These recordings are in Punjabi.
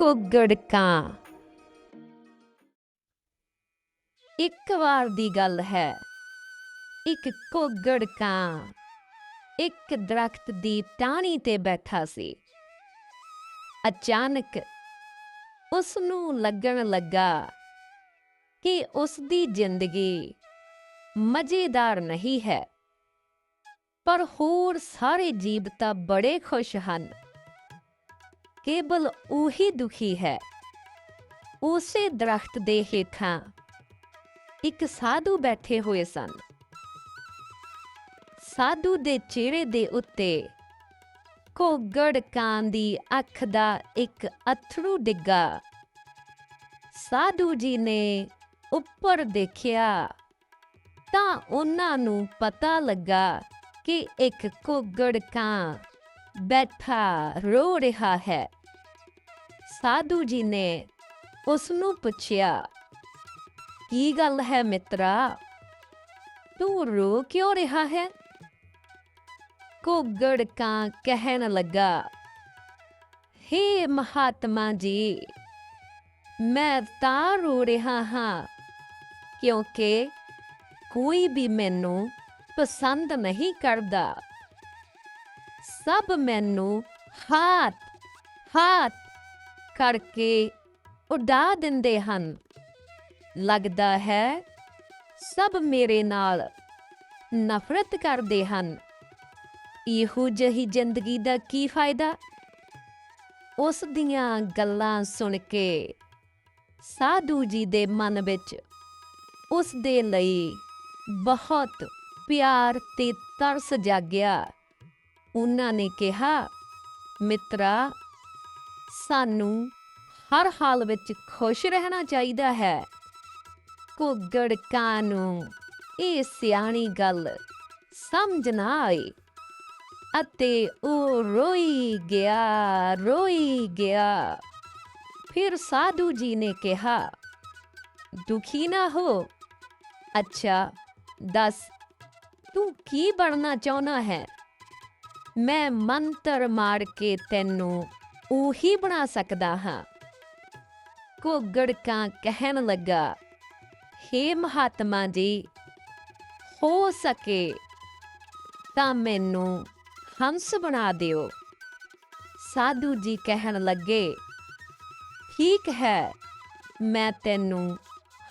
ਕੁੱਗੜ ਕਾਂ ਇੱਕ ਵਾਰ ਦੀ ਗੱਲ ਹੈ। ਇੱਕ ਕੁੱਗੜ ਕਾਂ ਇੱਕ ਦਰਖਤ ਦੀ ਟਾਹਣੀ ਤੇ ਬੈਠਾ ਸੀ। ਅਚਾਨਕ ਉਸ ਨੂੰ ਲੱਗਣ ਲੱਗਾ ਕਿ ਉਸ ਦੀ ਜ਼ਿੰਦਗੀ ਮਜ਼ੇਦਾਰ ਨਹੀਂ ਹੈ। ਪਰ ਹੋਰ ਸਾਰੇ ਜੀਵ ਤਾਂ ਬੜੇ ਖੁਸ਼ ਹਨ। ਕੇਵਲ ਉਹੀ ਦੁਖੀ ਹੈ। ਉਸੇ ਦਰਖਤ ਦੇ ਹੇਠਾਂ ਇੱਕ ਸਾਧੂ ਬੈਠੇ ਹੋਏ ਸਨ। ਸਾਧੂ ਦੇ ਚਿਹਰੇ ਦੇ ਉੱਤੇ ਕੋਗੜ ਕਾਂ ਦੀ ਅੱਖ ਦਾ ਇੱਕ ਅਥਰੂ ਡਿੱਗਾ। ਸਾਧੂ ਜੀ ਨੇ ਉੱਪਰ ਦੇਖਿਆ ਤਾਂ ਉਹਨਾਂ ਨੂੰ ਪਤਾ ਲੱਗਾ ਕਿ ਇੱਕ ਕੋਗੜ ਕਾਂ ਬੈਠਾ ਰੋ ਰਿਹਾ ਹੈ। ਸਾਧੂ ਜੀ ਨੇ ਉਸ ਨੂੰ ਪੁੱਛਿਆ, ਕੀ ਗੱਲ ਹੈ ਮਿੱਤਰਾ? ਤੂੰ ਰੋ ਕਿਉਂ ਰਿਹਾ ਹੈ? ਕੋਗੜ ਕਾਂ ਕਹਿਣ ਲੱਗਾ, ਹੇ ਮਹਾਤਮਾ ਜੀ, ਮੈਂ ਤਾਂ ਰੋ ਰਿਹਾ ਹਾਂ, ਕਿਉਂਕਿ ਕੋਈ ਵੀ ਮੈਨੂੰ ਪਸੰਦ ਨਹੀਂ ਕਰਦਾ। ਸਭ ਮੈਨੂੰ ਹਾਥ ਹਾਥ ਕਰਕੇ ਉਡਾ ਦਿੰਦੇ ਹਨ। ਲੱਗਦਾ ਹੈ ਸਭ ਮੇਰੇ ਨਾਲ ਨਫ਼ਰਤ ਕਰਦੇ ਹਨ। ਇਹੋ ਜਿਹੀ ਜ਼ਿੰਦਗੀ ਦਾ ਕੀ ਫਾਇਦਾ? ਉਸ ਦੀਆਂ ਗੱਲਾਂ ਸੁਣ ਕੇ ਸਾਧੂ ਜੀ ਦੇ ਮਨ ਵਿੱਚ ਉਸ ਦੇ ਲਈ ਬਹੁਤ ਪਿਆਰ ਤੇ ਤਰਸ ਜਾਗਿਆ। ਉਹਨਾਂ ਨੇ ਕਿਹਾ, ਮਿੱਤਰਾ ਸਾਨੂੰ ਹਰ ਹਾਲ ਵਿੱਚ ਖੁਸ਼ ਰਹਿਣਾ ਚਾਹੀਦਾ ਹੈ। ਕੁੱਗੜ ਕਾਂ ਨੂੰ ਇਹ ਸਿਆਣੀ ਗੱਲ ਸਮਝ ਨਾ ਆਈ ਅਤੇ ਉਹ ਰੋਈ ਗਿਆ ਰੋਈ ਗਿਆ। ਫਿਰ ਸਾਧੂ ਜੀ ਨੇ ਕਿਹਾ, ਦੁਖੀ ਨਾ ਹੋ। ਅੱਛਾ, ਦੱਸ, ਤੂੰ ਕੀ ਬਣਨਾ ਚਾਹੁੰਦਾ ਹੈ? ਮੈਂ ਮੰਤਰ ਮਾਰ ਕੇ ਤੈਨੂੰ ਉਹੀ ਬਣਾ ਸਕਦਾ ਹਾਂ। ਕੁੱਗੜ ਕਾਂ ਕਹਿਣ ਲੱਗਾ, ਹੇ ਮਹਾਤਮਾ ਜੀ, ਹੋ ਸਕੇ ਤਾਂ ਮੈਨੂੰ ਹੰਸ ਬਣਾ ਦਿਓ। ਸਾਧੂ ਜੀ ਕਹਿਣ ਲੱਗੇ, ਠੀਕ ਹੈ, ਮੈਂ ਤੈਨੂੰ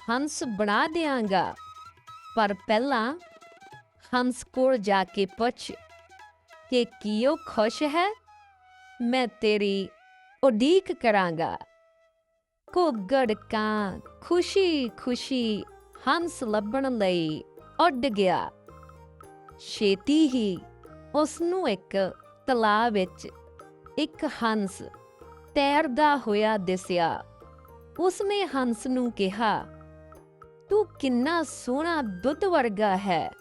ਹੰਸ ਬਣਾ ਦਿਆਂਗਾ। ਪਰ ਪਹਿਲਾਂ ਹੰਸ ਕੋਲ ਜਾ ਕੇ ਪੁੱਛ ਕਿ ਕੀ ਉਹ ਖੁਸ਼ ਹੈ? ਮੈਂ ਤੇਰੀ ਉਡੀਕ ਕਰਾਂਗਾ। ਕੋਗੜ ਕਾਂ ਖੁਸ਼ੀ ਖੁਸ਼ੀ ਹੰਸ ਲੱਭਣ ਲਈ ਉੱਡ ਗਿਆ। ਛੇਤੀ ਹੀ ਉਸ ਨੂੰ ਇੱਕ ਤਲਾਬ ਵਿੱਚ ਇੱਕ ਹੰਸ ਤੈਰਦਾ ਹੋਇਆ ਦਿਸਿਆ। ਉਸਨੇ ਹੰਸ ਨੂੰ ਕਿਹਾ, ਤੂੰ ਕਿੰਨਾ ਸੋਹਣਾ ਦੁੱਧ ਵਰਗਾ ਹੈ।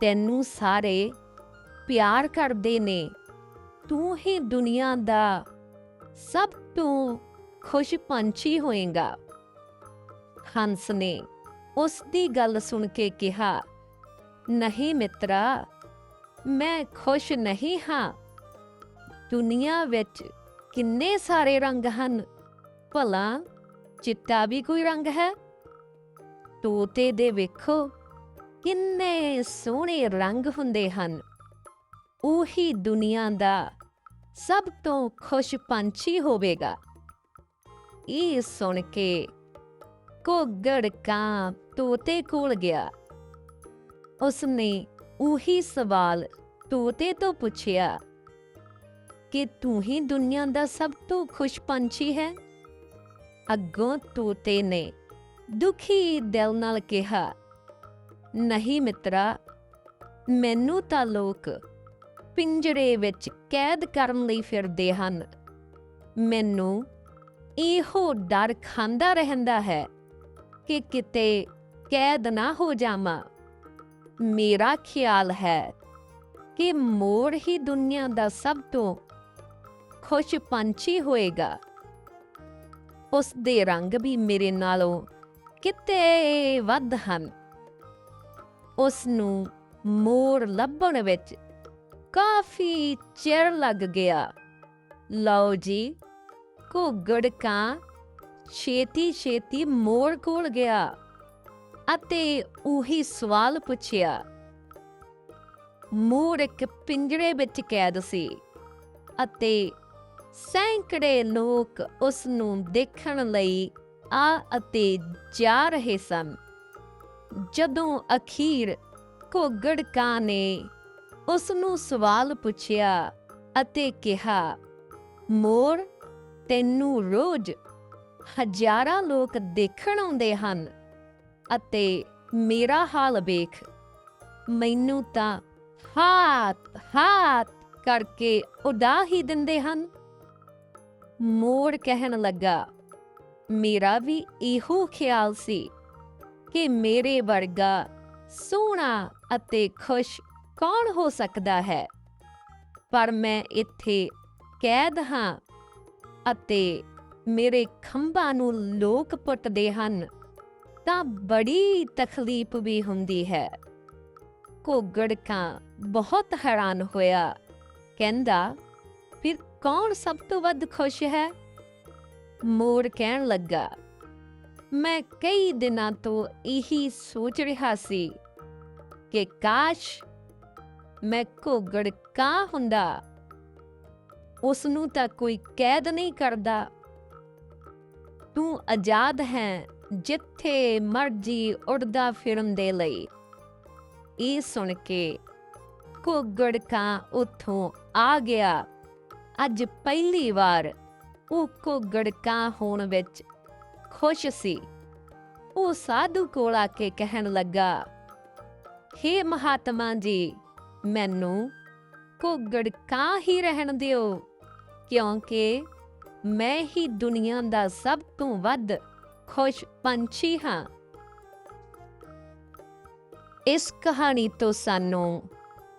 ਤੈਨੂੰ ਸਾਰੇ ਪਿਆਰ ਕਰਦੇ ਨੇ। ਤੂੰ ਹੀ ਦੁਨੀਆ ਦਾ ਸਭ ਤੋਂ ਖੁਸ਼ ਪੰਛੀ ਹੋਏਗਾ। ਹੰਸ ਨੇ ਉਸ ਦੀ ਗੱਲ ਸੁਣ ਕੇ ਕਿਹਾ, ਨਹੀਂ ਮਿੱਤਰਾ, ਮੈਂ ਖੁਸ਼ ਨਹੀਂ ਹਾਂ। ਦੁਨੀਆ ਵਿੱਚ ਕਿੰਨੇ ਸਾਰੇ ਰੰਗ ਹਨ। ਭਲਾ ਚਿੱਟਾ ਵੀ ਕੋਈ ਰੰਗ ਹੈ? ਤੋਤੇ ਦੇ ਵੇਖੋ, ਕਿੰਨੇ ਸੋਹਣੇ ਰੰਗ ਹੁੰਦੇ ਹਨ। ਉਹੀ ਦੁਨੀਆ ਦਾ ਸਭ ਤੋਂ ਖੁਸ਼ ਪੰਛੀ ਹੋਵੇਗਾ। ਇਹ ਸੁਣ ਕੇ ਕੋਗੜ ਕਾਂ ਤੋਤੇ ਕੋਲ ਗਿਆ। ਉਸਨੇ ਉਹੀ ਸਵਾਲ ਤੋਤੇ ਤੋਂ ਪੁੱਛਿਆ ਕਿ ਤੂੰ ਹੀ ਦੁਨੀਆ ਦਾ ਸਭ ਤੋਂ ਖੁਸ਼ ਪੰਛੀ ਹੈ? ਅੱਗੋਂ ਤੋਤੇ ਨੇ ਦੁਖੀ ਦਿਲ ਨਾਲ ਕਿਹਾ, ਨਹੀਂ ਮਿੱਤਰਾ, ਮੈਨੂੰ ਤਾਂ ਲੋਕ ਪਿੰਜਰੇ ਵਿੱਚ ਕੈਦ ਕਰਨ ਲਈ ਫਿਰਦੇ ਹਨ। ਮੈਨੂੰ ਇਹੋ ਡਰ ਖਾਂਦਾ ਰਹਿੰਦਾ ਹੈ ਕਿ ਕਿਤੇ ਕੈਦ ਨਾ ਹੋ ਜਾਵਾਂ। ਮੇਰਾ ਖਿਆਲ ਹੈ ਕਿ ਮੋਰ ਹੀ ਦੁਨੀਆ ਦਾ ਸਭ ਤੋਂ ਖੁਸ਼ ਪੰਛੀ ਹੋਏਗਾ। ਉਸ ਦੇ ਰੰਗ ਵੀ ਮੇਰੇ ਨਾਲੋਂ ਕਿਤੇ ਵੱਧ ਹਨ। ਉਸ ਨੂੰ ਮੋਰ ਲੱਭਣ ਵਿੱਚ ਕਾਫੀ ਚਿਰ ਲੱਗ ਗਿਆ। ਲਓ ਜੀ, ਘੁੱਗੜ ਕਾਂ ਛੇਤੀ ਛੇਤੀ ਮੋਰ ਕੋਲ ਗਿਆ ਅਤੇ ਉਹੀ ਸਵਾਲ ਪੁੱਛਿਆ। ਮੋਰ ਇੱਕ ਪਿੰਜਰੇ ਵਿੱਚ ਕੈਦ ਸੀ ਅਤੇ ਸੈਂਕੜੇ ਲੋਕ ਉਸ ਨੂੰ ਦੇਖਣ ਲਈ ਆ ਅਤੇ ਜਾ ਰਹੇ ਸਨ। ਜਦੋਂ ਅਖੀਰ ਘੋਗੜ ਕਾਂ ਨੇ ਉਸ ਨੂੰ ਸਵਾਲ ਪੁੱਛਿਆ ਅਤੇ ਕਿਹਾ ਮੋਰ ਤੈਨੂੰ ਰੋਜ਼ ਹਜ਼ਾਰਾਂ ਲੋਕ ਦੇਖਣ ਆਉਂਦੇ ਹਨ ਅਤੇ ਮੇਰਾ ਹਾਲ ਵੇਖ। ਮੈਨੂੰ ਤਾਂ ਹਾਤ ਹਾਤ ਕਰਕੇ ਉਡਾ ਹੀ ਦਿੰਦੇ ਹਨ। ਮੋਰ ਕਹਿਣ ਲੱਗਾ, ਮੇਰਾ ਵੀ ਇਹੋ ਖਿਆਲ ਸੀ ਕਿ ਮੇਰੇ ਵਰਗਾ ਸੋਹਣਾ ਅਤੇ ਖੁਸ਼ ਕੌਣ ਹੋ ਸਕਦਾ ਹੈ? ਪਰ ਮੈਂ ਇੱਥੇ ਕੈਦ ਹਾਂ ਅਤੇ ਮੇਰੇ ਖੰਭਾਂ ਨੂੰ ਲੋਕ ਪੁੱਟਦੇ ਹਨ, ਤਾਂ ਬੜੀ ਤਕਲੀਫ ਵੀ ਹੁੰਦੀ ਹੈ। ਘੋਗੜ ਕਾਂ ਬਹੁਤ ਹੈਰਾਨ ਹੋਇਆ, ਕਹਿੰਦਾ, ਫਿਰ ਕੌਣ ਸਭ ਤੋਂ ਵੱਧ ਖੁਸ਼ ਹੈ? ਮੋਰ ਕਹਿਣ ਲੱਗਾ, ਮੈਂ ਕਈ ਦਿਨਾਂ ਤੋਂ ਇਹੀ ਸੋਚ ਰਿਹਾ ਸੀ ਕਿ ਕਾਸ਼ ਮੈਂ ਘੋਗੜ ਕਾਂ ਹੁੰਦਾ। ਉਸ ਨੂੰ ਤਾਂ ਕੋਈ ਕੈਦ ਨਹੀਂ ਕਰਦਾ। ਤੂੰ ਆਜ਼ਾਦ ਹੈ, ਜਿੱਥੇ ਮਰਜ਼ੀ ਉੜਦਾ ਫਿਰਨ ਦੇ ਲਈ। ਇਹ ਸੁਣ ਕੇ ਘੋਗੜ ਕਾਂ ਉੱਥੋਂ ਆ ਗਿਆ। ਅੱਜ ਪਹਿਲੀ ਵਾਰ ਉਹ ਘੋਗੜ ਕਾਂ ਹੋਣ ਵਿੱਚ ਖੁਸ਼ ਸੀ। ਉਹ ਸਾਧੂ ਕੋਲ ਆ ਕੇ ਕਹਿਣ ਲੱਗਾ, ਹੇ ਮਹਾਤਮਾ ਜੀ ਮੈਨੂੰ ਘੋਗੜ ਹੀ ਰਹਿਣ ਦਿਓ? ਕਿਉਂਕਿ ਮੈਂ ਹੀ ਦੁਨੀਆ ਦਾ ਸਭ ਤੋਂ ਵੱਧ ਖੁਸ਼ ਪੰਛੀ ਹਾਂ। ਇਸ ਕਹਾਣੀ ਤੋਂ ਸਾਨੂੰ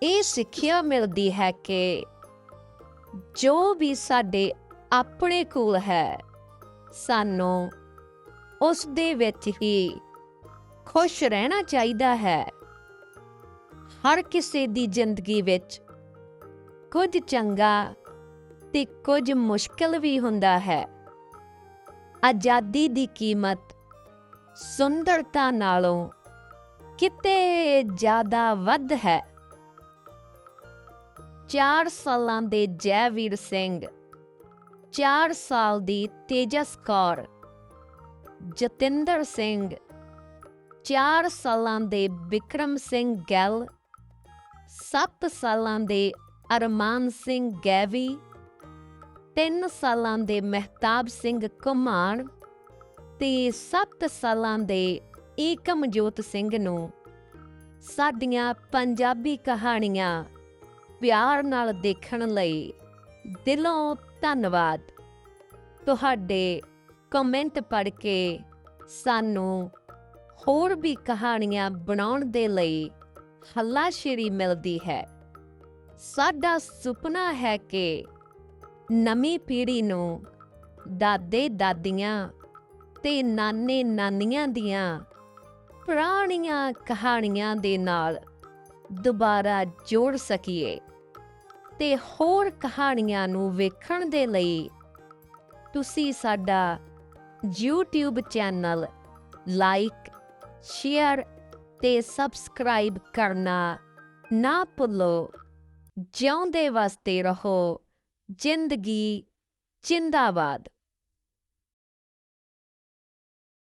ਇਹ ਸਿੱਖਿਆ ਮਿਲਦੀ ਹੈ ਕਿ ਜੋ ਵੀ ਸਾਡੇ ਆਪਣੇ ਕੋਲ ਹੈ, ਸਾਨੂੰ ਉਸ ਦੇ ਵਿੱਚ ਹੀ ਖੁਸ਼ ਰਹਿਣਾ ਚਾਹੀਦਾ ਹੈ। ਹਰ ਕਿਸੇ ਦੀ ਜ਼ਿੰਦਗੀ ਵਿੱਚ ਕੁਝ ਚੰਗਾ ਤੇ ਕੁਝ ਮੁਸ਼ਕਲ ਵੀ ਹੁੰਦਾ ਹੈ। ਆਜ਼ਾਦੀ ਦੀ ਕੀਮਤ ਸੁੰਦਰਤਾ ਨਾਲੋਂ ਕਿਤੇ ਜ਼ਿਆਦਾ ਵੱਧ ਹੈ। 4 ਸਾਲਾਂ ਦੇ ਜੈਵੀਰ ਸਿੰਘ 4 ਸਾਲ ਦੀ ਤੇਜਸ ਕੌਰ, ਜਤਿੰਦਰ ਸਿੰਘ 4 ਸਾਲਾਂ ਦੇ ਵਿਕਰਮ ਸਿੰਘ ਗਿੱਲ 7 ਸਾਲਾਂ ਦੇ ਅਰਮਾਨ ਸਿੰਘ ਗੈਵੀ 3 ਸਾਲਾਂ ਦੇ ਮਹਿਤਾਬ ਸਿੰਘ ਕੁਮਾਰ ਤੇ 7 ਸਾਲਾਂ ਦੇ ਏਕਮਜੋਤ ਸਿੰਘ ਨੂੰ ਸਾਡੀਆਂ ਪੰਜਾਬੀ ਕਹਾਣੀਆਂ ਪਿਆਰ ਨਾਲ ਦੇਖਣ ਲਈ ਦਿਲੋਂ ਧੰਨਵਾਦ। ਤੁਹਾਡੇ ਕਮੈਂਟ ਪੜ੍ਹ ਕੇ ਸਾਨੂੰ ਹੋਰ ਵੀ ਕਹਾਣੀਆਂ ਬਣਾਉਣ ਦੇ ਲਈ ਹੱਲਾਸ਼ੇਰੀ ਮਿਲਦੀ ਹੈ। ਸਾਡਾ ਸੁਪਨਾ ਹੈ ਕਿ ਨਵੀਂ ਪੀੜ੍ਹੀ ਨੂੰ ਦਾਦੇ ਦਾਦੀਆਂ ਤੇ ਨਾਨੇ ਨਾਨੀਆਂ ਦੀਆਂ ਪੁਰਾਣੀਆਂ ਕਹਾਣੀਆਂ ਦੇ ਨਾਲ ਦੁਬਾਰਾ ਜੋੜ ਸਕੀਏ ਤੇ ਹੋਰ ਕਹਾਣੀਆਂ ਨੂੰ ਵੇਖਣ ਦੇ ਲਈ ਤੁਸੀਂ ਸਾਡਾ YouTube ਚੈਨਲ ਲਾਈਕ, ਸ਼ੇਅਰ ਤੇ ਸਬਸਕ੍ਰਾਈਬ ਕਰਨਾ ਨਾ ਭੁੱਲੋ। ਜਿਉਂਦੇ ਵਾਸਤੇ ਰਹੋ। ਜ਼ਿੰਦਗੀ ਜਿੰਦਾਬਾਦ।